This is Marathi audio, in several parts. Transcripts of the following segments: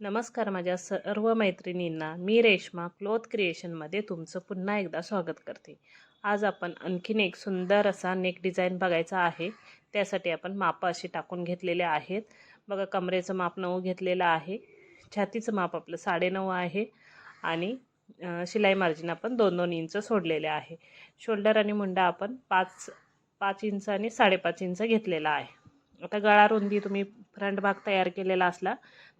नमस्कार माझ्या सर्व मैत्रिणींना. मी रेश्मा क्लोथ क्रिएशनमध्ये तुमचं पुन्हा एकदा स्वागत करते. आज आपण आणखीन एक सुंदर असा नेक डिझाईन बघायचा आहे. त्यासाठी आपण मापं अशी टाकून घेतलेले आहेत. बघा कमरेचं माप नऊ घेतलेलं आहे. छातीचं माप आपलं साडेनऊ आहे. आणि शिलाई मार्जिन आपण दोन दोन इंच सोडलेले आहे. शोल्डर आणि मुंडा आपण पाच पाच इंच आणि साडेपाच इंच घेतलेला आहे. आता गळा रुंदी तुम्ही फ्रंट भाग तयार केलेला असला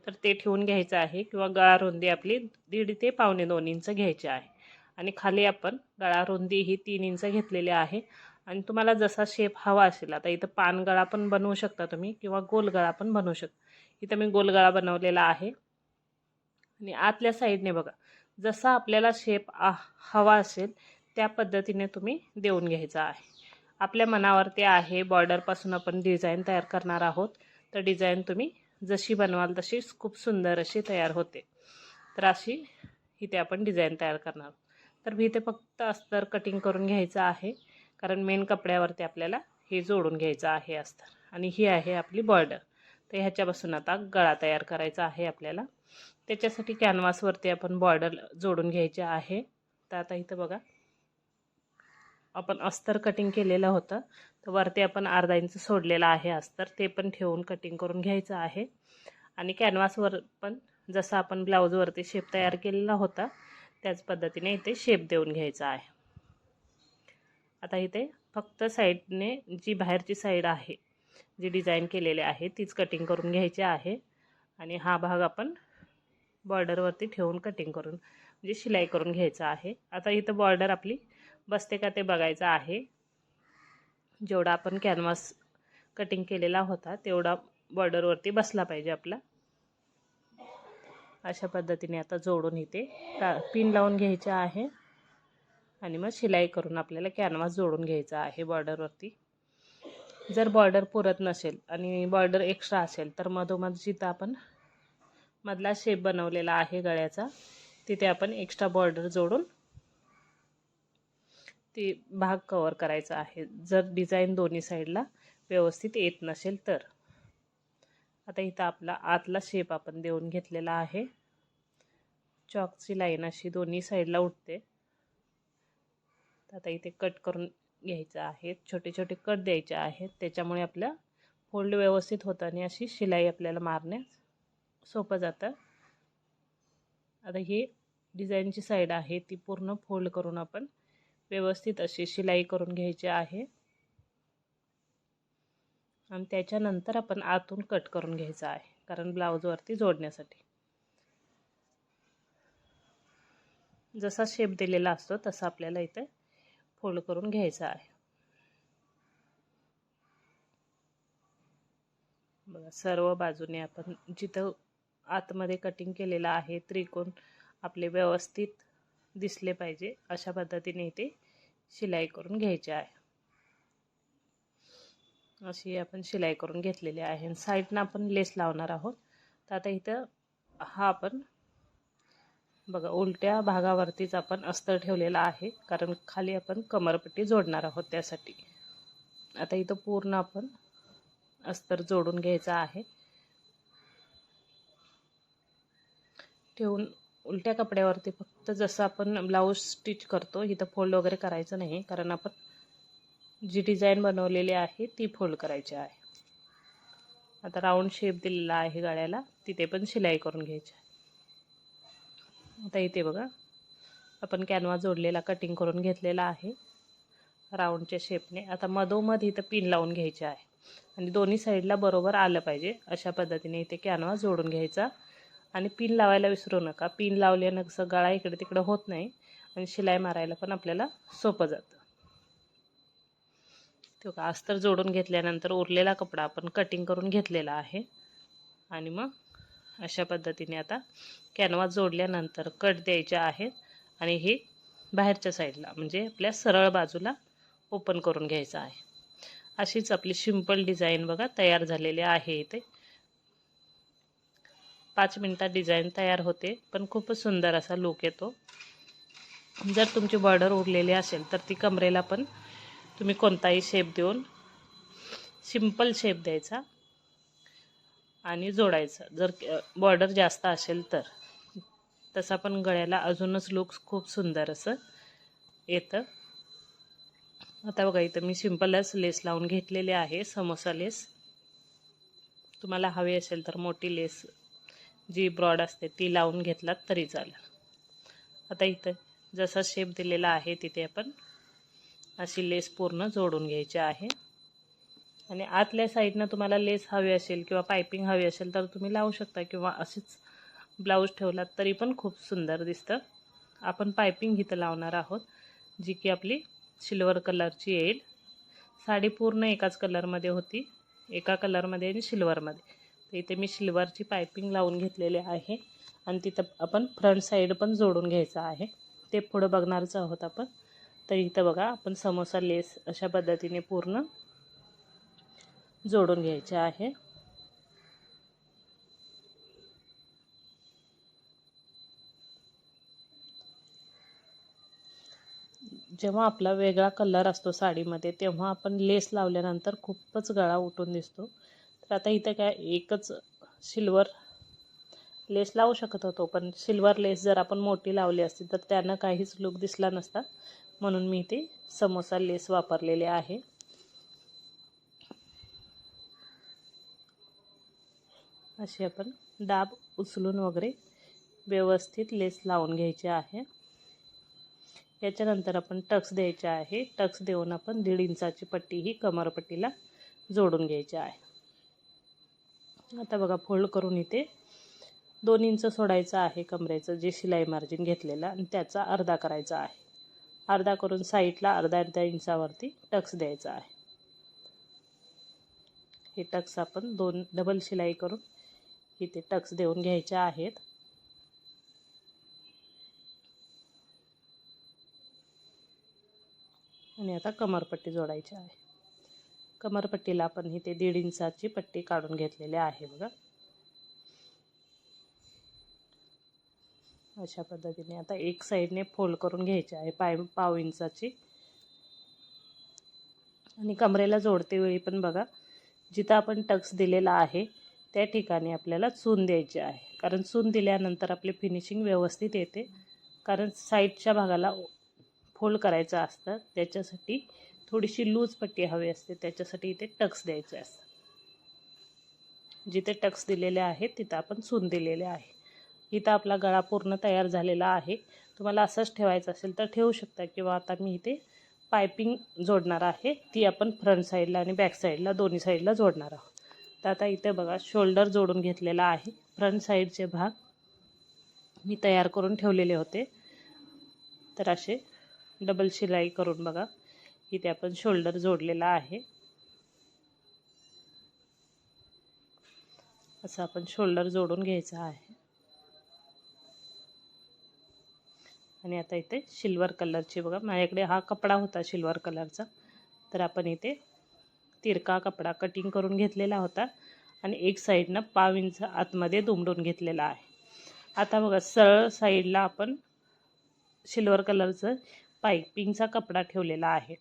तर ते ठेवून घ्यायचं आहे किंवा गळा रुंदी आपली दीड ते पावणे दोन इंच घ्यायची आहे. आणि खाली आपण गळा रुंदी ही तीन इंच घेतलेली आहे. आणि तुम्हाला जसा शेप हवा असेल आता इथं पानगळा पण बनवू शकता तुम्ही किंवा गोलगळा पण बनवू शकता. इथं मी गोलगळा बनवलेला आहे. आणि आतल्या साईडने बघा जसा आपल्याला शेप हवा असेल त्या पद्धतीने तुम्ही देऊन घ्यायचा आहे. आपल्या मनावरती आहे बॉर्डरपासून आपण डिझाईन तयार करणार आहोत. तर डिझाईन तुम्ही जशी बनवाल तशी खूप सुंदर अशी तयार होते. तर अशी इथे आपण डिझाईन तयार करणार. तर मी इथे फक्त अस्तर कटिंग करून घ्यायचं आहे. कारण मेन कपड्यावरती आपल्याला हे जोडून घ्यायचं आहे अस्तर. आणि ही आहे आपली बॉर्डर तर ह्याच्यापासून आता गळा तयार करायचा आहे आपल्याला. त्याच्यासाठी कॅनव्हासवरती आपण बॉर्डर जोडून घ्यायचे आहे. तर आता इथं बघा. आपण अस्तर कटिंग केलेलं होतं. तर वरती आपण अर्धा इंच सोडलेलं आहे अस्तर. ते पण ठेवून कटिंग करून घ्यायचं आहे. आणि कॅनव्हासवर पण जसं आपण ब्लाऊजवरती शेप तयार केलेला होता त्याच पद्धतीने इथे शेप देऊन घ्यायचा आहे. आता इथे फक्त साईडने जी बाहेरची साईड आहे जी डिझाईन केलेली आहे तीच कटिंग करून घ्यायची आहे. आणि हा भाग आपण बॉर्डरवरती ठेवून कटिंग करून म्हणजे शिलाई करून घ्यायचा आहे. आता इथं बॉर्डर आपली बसते का ते बघायचं आहे. जेवढा आपण कॅनव्हास कटिंग केलेला होता तेवढा बॉर्डरवरती बसला पाहिजे आपला. अशा पद्धतीने आता जोडून इथे का पिन लावून घ्यायचा आहे. आणि मग शिलाई करून आपल्याला कॅनव्हास जोडून घ्यायचा आहे बॉर्डरवरती जर बॉर्डर पुरत नसेल आणि बॉर्डर एक्स्ट्रा असेल तर मधोमध जिथं आपण मधला शेप बनवलेला आहे गळ्याचा तिथे आपण एक्स्ट्रा बॉर्डर जोडून ती भाग कवर करायचा आहे. जर डिझाईन दोन्ही साईडला व्यवस्थित येत नसेल तर. आता इथं आपला आतला शेप आपण देऊन घेतलेला आहे. चॉकची लाईन अशी दोन्ही साईडला उठते. आता इथे कट करून घ्यायचं आहे. छोटे छोटे कट द्यायचे आहेत. त्याच्यामुळे आपल्या फोल्ड व्यवस्थित होतं आणि अशी शिलाई आपल्याला मारण्यास सोपं जातं. आता ही डिझाईनची साईड आहे ती पूर्ण फोल्ड करून आपण व्यवस्थित अशी शिलाई करून घ्यायची आहे. आणि त्याच्यानंतर आपण आतून कट करून घ्यायचा आहे कारण ब्लाऊजवरती जोडण्यासाठी. जसा शेप दिलेला असतो तसा आपल्याला इथे फोल्ड करून घ्यायचा आहे. बघा सर्व बाजूने आपण जिथं आतमध्ये कटिंग केलेलं आहे त्रिकोण आपले व्यवस्थित दिसले पाहिजे अशा पद्धतीने इथे शिलाई करून घ्यायची आहे. अशी आपण शिलाई करून घेतलेली आहे. साईडनं आपण लेस लावणार आहोत. तर आता इथं हा आपण बघा उलट्या भागावरतीच आपण अस्तर ठेवलेला आहे. कारण खाली आपण कमरपट्टी जोडणार आहोत त्यासाठी. आता इथं पूर्ण आपण अस्तर जोडून घ्यायचा आहे. ठेवून उलट्या कपड्यावरती फक्त जसं आपण ब्लाऊज स्टिच करतो इथं फोल्ड वगैरे करायचं नाही. कारण आपण जी डिझाईन बनवलेली आहे ती फोल्ड करायची आहे. आता राऊंड शेप दिलेला आहे गाळ्याला तिथे पण शिलाई करून घ्यायची आहे. आता इथे बघा आपण कॅनवा जोडलेला कटिंग करून घेतलेला आहे राऊंडच्या शेपने आता मधोमध इथं पिन लावून घ्यायचे आहे. आणि दोन्ही साईडला बरोबर आलं पाहिजे. अशा पद्धतीने इथे कॅनवा जोडून घ्यायचा. आणि पिन लावायला विसरू नका. पिन लावल्यानं कसं गळा इकडे तिकडं होत नाही आणि शिलाई मारायला पण आपल्याला सोपं जातं. तो का अस्तर जोडून घेतल्यानंतर उरलेला कपडा आपण कटिंग करून घेतलेला आहे. आणि मग अशा पद्धतीने आता कॅनवास जोडल्यानंतर कट द्यायचे आहेत आणि हे बाहेरच्या साईडला म्हणजे आपल्या सरळ बाजूला ओपन करून घ्यायचं आहे. अशीच आपली सिंपल डिझाईन बघा तयार झालेली आहे इथे. पाच मिनटात डिझाईन तयार होते पण खूपच सुंदर असा लुक येतो. जर तुमची बॉर्डर उरलेली असेल तर ती कमरेला पण तुम्ही कोणताही शेप देऊन सिंपल शेप द्यायचा आणि जोडायचं. जर बॉर्डर जास्त असेल तर. तसा पण गळ्याला अजूनच लुक खूप सुंदर असं येतं. आता बघा इथं मी सिंपलच लेस लावून घेतलेले आहे समोसा लेस तुम्हाला हवी असेल तर मोठी लेस जी ब्रॉड असते ती लावून घेतलात तरी चालेल. आता इथं जसा शेप दिलेला आहे तिथे आपण अशी लेस पूर्ण जोडून घ्यायची आहे. आणि आतल्या साईडनं तुम्हाला लेस हवी असेल किंवा पायपिंग हवी असेल तर तुम्ही लावू शकता किंवा असेच ब्लाऊज ठेवलात तरी पण खूप सुंदर दिसतं. आपण पायपिंग इथं लावणार आहोत जी की आपली सिल्वर कलरची येईल. साडी पूर्ण एकाच कलरमध्ये होती एका कलरमध्ये आणि सिल्वरमध्ये तर इथे मी सिल्वरची पायपिंग लावून घेतलेली आहे. आणि तिथं आपण फ्रंट साईड पण जोडून घ्यायचं आहे. ते पुढं बघणारच आहोत आपण. तर इथं बघा आपण समोसा लेस अशा पद्धतीने पूर्ण जोडून घ्यायचे आहे. जेव्हा आपला वेगळा कलर असतो साडीमध्ये तेव्हा आपण लेस लावल्यानंतर खूपच गळा उठून दिसतो. तर आता इथं काय एकच सिल्वर लेस लावू शकत होतो पण सिल्वर लेस जर आपण मोठी लावली असती तर त्यानं काहीच लुक दिसला नसता. म्हणून मी ते समोसा लेस वापरलेले आहे. अशी आपण दाब उचलून वगैरे व्यवस्थित लेस लावून घ्यायचे आहे. याच्यानंतर आपण टक्स द्यायचे आहे. टक्स देऊन आपण दीड इंचाची पट्टी ही कमरपट्टीला जोडून घ्यायची आहे. आता बघा फोल्ड करून इथे दोन इंच सोडायचं आहे कमरेचं जे शिलाई मार्जिन घेतलेलं आणि त्याचा अर्धा करायचा आहे. अर्धा करून साईडला अर्धा अर्ध्या इंचावरती टक्स द्यायचा आहे. हे टक्स आपण दोन डबल शिलाई करून इथे टक्स देऊन घ्यायचे आहेत. आणि आता कमरपट्टी जोडायची आहे. कमरपट्टीला आपण इथे दीड इंचाची पट्टी काढून घेतलेली आहे बघा. अशा पद्धतीने आता एक साईडने फोल्ड करून घ्यायची आहे पाय पाव इंचाची. आणि कमरेला जोडते वेळी पण बघा जिथं आपण टक्स दिलेला आहे त्या ठिकाणी आपल्याला चून द्यायची आहे. कारण चून दिल्यानंतर आपली फिनिशिंग व्यवस्थित येते. कारण साईडच्या भागाला फोल्ड करायचं असतं त्याच्यासाठी थोडीशी लूज पट्टी हवी असते त्याच्यासाठी इथे टक्स द्यायचे असतात. जिथे टक्स दिलेले आहेत तिथं आपण सून दिलेले आहे. इथं आपला गळा पूर्ण तयार झालेला आहे. तुम्हाला असंच ठेवायचं असेल तर ठेवू शकता किंवा आता मी इथे पायपिंग जोडणार आहे. ती आपण फ्रंट साईडला आणि बॅक साईडला दोन्ही साईडला जोडणार आहोत. तर आता इथे बघा शोल्डर जोडून घेतलेला आहे. फ्रंट साईडचे भाग मी तयार करून ठेवलेले होते. तर असे डबल शिलाई करून बघा. इथे आपण शोल्डर जोडलेला आहे. असं आपण शोल्डर जोडून घ्यायचं आहे. आणि आता इथे सिल्वर कलरची बघा माझ्याकडे हा कपडा होता सिल्वर कलरचा तर आपण इथे तिरका कपडा कटिंग करून घेतलेला होता. आणि एक साईडनं पाव इंच आतमध्ये दुमडून घेतलेला आहे. आता बघा सरळ साईडला आपण सिल्वर कलरचं पायपिंगचा कपडा ठेवलेला आहे.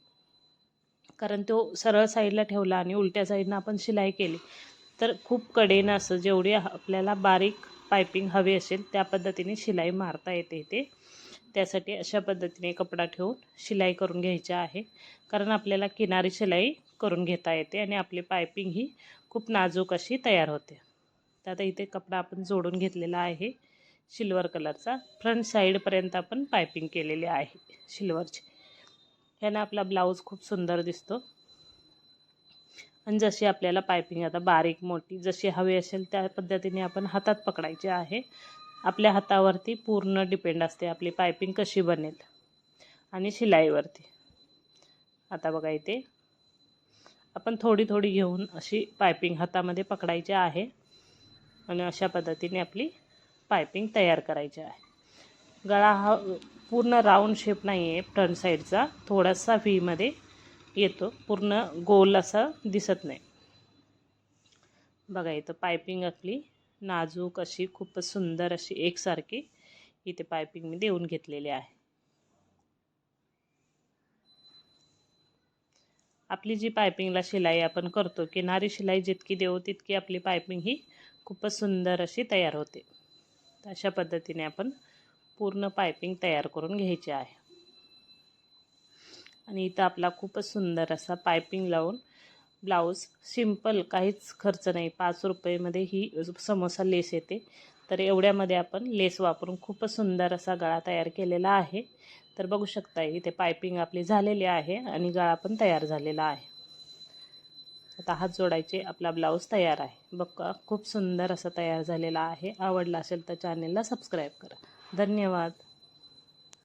कारण तो सरळ साईडला ठेवला आणि उलट्या साईडनं आपण शिलाई केली. तर खूप कडेनं असं जेवढी आपल्याला बारीक पायपिंग हवी असेल त्या पद्धतीने शिलाई मारता येते ते. त्यासाठी अशा पद्धतीने कपडा ठेवून शिलाई करून घ्यायची आहे. कारण आपल्याला किनारी शिलाई करून घेता येते आणि आपली पायपिंग ही खूप नाजूक अशी तयार होते. तर आता इथे कपडा आपण जोडून घेतलेला आहे. सिल्वर कलरचा. फ्रंट साईडपर्यंत आपण पायपिंग केलेली आहे सिल्वरची. ह्यानं आपला ब्लाऊज खूप सुंदर दिसतो. आणि जशी आपल्याला पायपिंग आता बारीक मोठी जशी हवी असेल त्या पद्धतीने आपण हातात पकडायची आहे. आपल्या हातावरती पूर्ण डिपेंड असते आपली पायपिंग कशी बनेल आणि शिलाईवरती. आता बघा इथे आपण थोडी थोडी घेऊन अशी पायपिंग हातामध्ये पकडायची आहे आणि अशा पद्धतीने आपली पायपिंग तयार करायची आहे. गळा हा पूर्ण राऊंड शेप नाही आहे फ्रंट साईडचा थोडासा व्हीमध्ये येतो. पूर्ण गोल असा दिसत नाही. बघा इथं पायपिंग आपली नाजूक अशी खूपच सुंदर अशी एकसारखी इथे पायपिंग मी देऊन घेतलेली आहे. आपली जी पायपिंगला शिलाई आपण करतो किनारी शिलाई जितकी देऊ तितकी आपली पायपिंग ही खूपच सुंदर अशी तयार होते. अशा पद्धतीने आपण पूर्ण पायपिंग तयार करून घ्यायची आहे. आणि इथं आपला खूपच सुंदर असा पायपिंग लावून ब्लाऊज सिंपल काहीच खर्च नाही. पाच रुपयेमध्ये ही समोसा लेस येते. तर एवढ्यामध्ये आपण लेस वापरून खूपच सुंदर असा गळा तयार केलेला आहे. तर बघू शकता इथे पायपिंग आपली झालेली आहे आणि गळा पण तयार झालेला आहे. आता हात जोडायचे आपला ब्लाऊज तयार आहे. बघा खूप सुंदर असा तयार झालेला आहे. आवडला असेल तर चॅनेलला सबस्क्राईब करा. धन्यवाद.